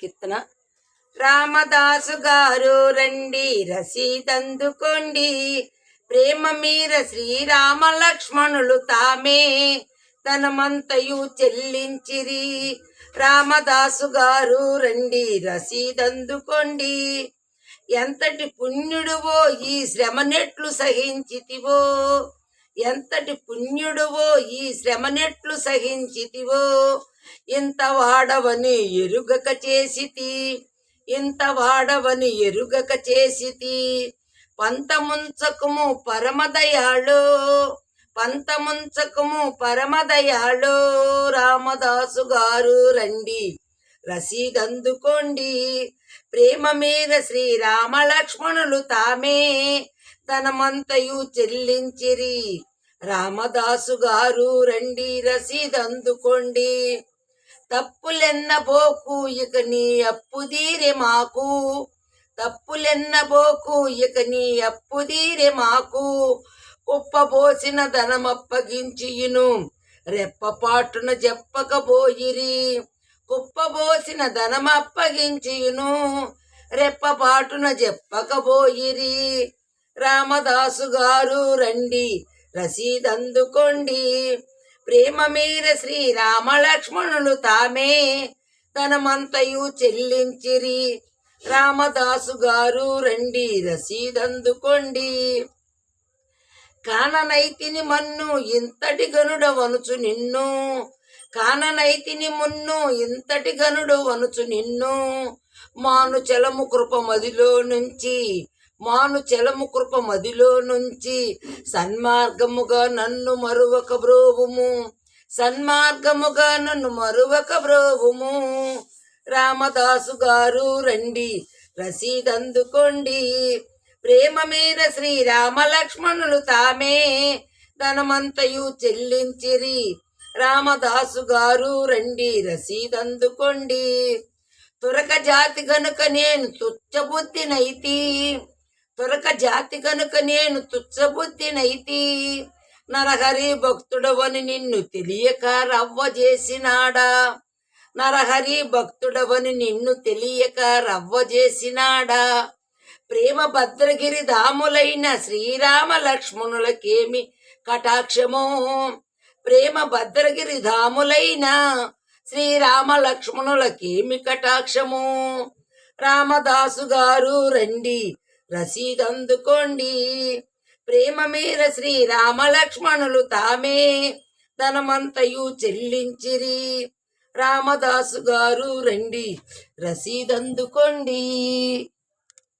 కీర్తన. రామదాసు గారు రండి రసీదందుకోండి. ప్రేమ మీర శ్రీరామ లక్ష్మణులు తామే ధనమంతయు చెల్లించిరి. రామదాసు గారు రండి రసీదందుకోండి. ఎంతటి పుణ్యుడువో ఈ శ్రమనెట్లు సహించితివో. ఎంతటి పుణ్యుడువో ఈ శ్రమనెట్లు సహించితివో. ఇంత వాడవని ఎరుగక చేసితి ఇంత వాడవని ఎరుగక చేసితి. పంతముంచకము పరమదయాళు పంతముంచకము పరమదయాళు రామదాసు గారు రండి రసీదందుకోండి ప్రేమ మీద శ్రీరామ లక్ష్మణులు తామే ధనమంతయు చెల్లించిరి. రామదాసు గారు రండి రసీదందుకోండి. తప్పులెన్నబోకు ఇక నీ అప్పుదీరె మాకు. తప్పులెన్నబోకు ఇక నీ అప్పుదీరె మాకు. కుప్పబోసిన ధనమప్పగించియును. రెప్పపాటున చెప్పకపోయిరి కుప్పబోసిన ధనమప్పగించియును. రెప్పపాటున చెప్పకపోయిరి రామదాసు గారు రండి రసీదందుకోండి. ప్రేమ మీర శ్రీ లక్ష్మణులు తామే తనమంతయు చెల్లించిరి. రామదాసు గారు రండి రసీదందుకోండి. కాననైతిని మన్ను ఇంతటి గనుడ వనుచు నిన్ను కాననైతిని మున్ను ఇంతటి గనుడు వనుచు నిన్ను. మాను చలము కృప మదిలో నుంచి మాను చలము కృప మదిలో నుంచి సన్మార్గముగా నన్ను మరువక బ్రోవుము. సన్మార్గముగా నన్ను మరువక బ్రోవుము. రామదాసు గారు రండి రసీదందుకోండి. ప్రేమ మీద శ్రీరామలక్ష్మణులు తామే ధనమంతయు చెల్లించిరి. రామదాసు గారు రండి రసీదందుకోండి. తురక జాతి గనుక నేను తుచ్చబుద్ధినైతి తురక జాతి కనుక నేను తుచ్చబుద్ధినైతి నరహరి భక్తుడవని నిన్ను తెలియక రవ్వ చేసినాడా. నరహరి భక్తుడవని నిన్ను తెలియక రవ్వ చేసినాడా. ప్రేమ భద్రగిరి దాములైన శ్రీరామ లక్ష్మణులకేమి కటాక్షమో? ప్రేమ భద్రగిరి ధాములైన శ్రీరామ లక్ష్మణులకేమి కటాక్షము? రామదాసు గారు రండి. రసీదందుకోండి. ప్రేమ మీర శ్రీరామ లక్ష్మణులు తామే ధనమంతయు చెల్లించిరి. రామదాసు గారు రండి రసీదందుకోండి.